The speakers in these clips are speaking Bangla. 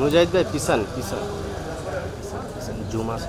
মুজাহিদ ভাই পিছান পিছান, পিছান জুম আছে।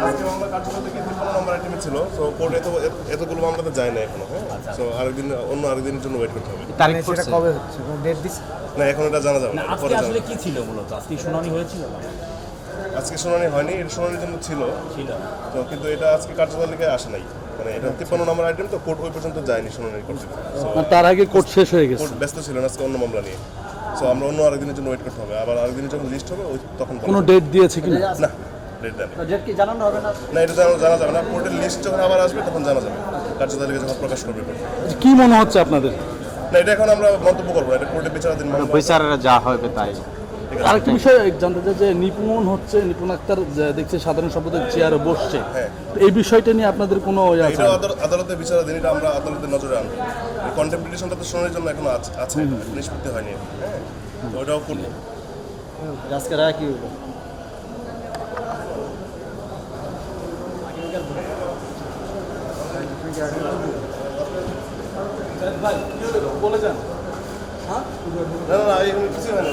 আজকে মামলা কার্যকর থেকে তিপ্পান্ন নম্বর আইটেমে ছিল তো কোর্ট এত এত- এতগুলো মামলাতে যায় না এখনও হ্যাঁ তো আরেকদিন অন্য আরেকদিনের জন্য ওয়েট করতে হবে তারিখ সেটা কবে হচ্ছে ডেট দিস না এখন এটা জানা যাবে না আজকে আসলে কি ছিল মূলত? আজকে শুনানি হয়েছিল? আজকে শুনানি হয়নি এটা শুনানির জন্য ছিল। ছিল। তো কিন্তু এটা আজকে কার্যতালিকায় আসে নাই। মানে এটা তিপ্পান্ন নম্বর আইটেম তো কোর্ট ওই পর্যন্ত যায়নি শুনানি করতে So, তার আগে কোর্ট শেষ হয়ে গেছে। কোর্ট ব্যস্ত ছিল না আজকে অন্য মামলা নিয়ে। সো আমরা অন্য আরেকদিনের জন্য ওয়েট করতে হবে। আবার আরেকদিনের যখন লিস্ট হবে ওই তখন কোনো ডেট দিয়েছে কিনা? না ডেট দেন কি না? না এটা জানা জানা যাবে না। কোর্টের লিস্ট যখন আবার আসবে তখন জানা যাবে। কার্যতালিকা যখন প্রকাশ করবে কি মনে হচ্ছে আপনাদের? না এটা এখন আমরা মন্তব্য করব এটা কোর্টে বিচারাধীন মামলা বিচারেরা যা হবে তাই। আরেকটা বিষয় জানতে চাই যে নিপুণ হচ্ছে নিপুণ আক্তার যে দেখছে সাধারণ সম্পাদক চেয়ারে বসছে। হ্যাঁ। তো এই বিষয়টা নিয়ে আপনাদের কোনো ইয়ে আছে? আদালতের বিচারাধীন এটা আমরা আদালতের নজরে আনব। কন্টেম্পটেশনটা তো শোনার জন্য এখন আছে নিষ্পত্তি হয়নি। হ্যাঁ ওটাও করব। আজকে রায় কি হলো? বলে যান। না না না এখানে কিছু হয় না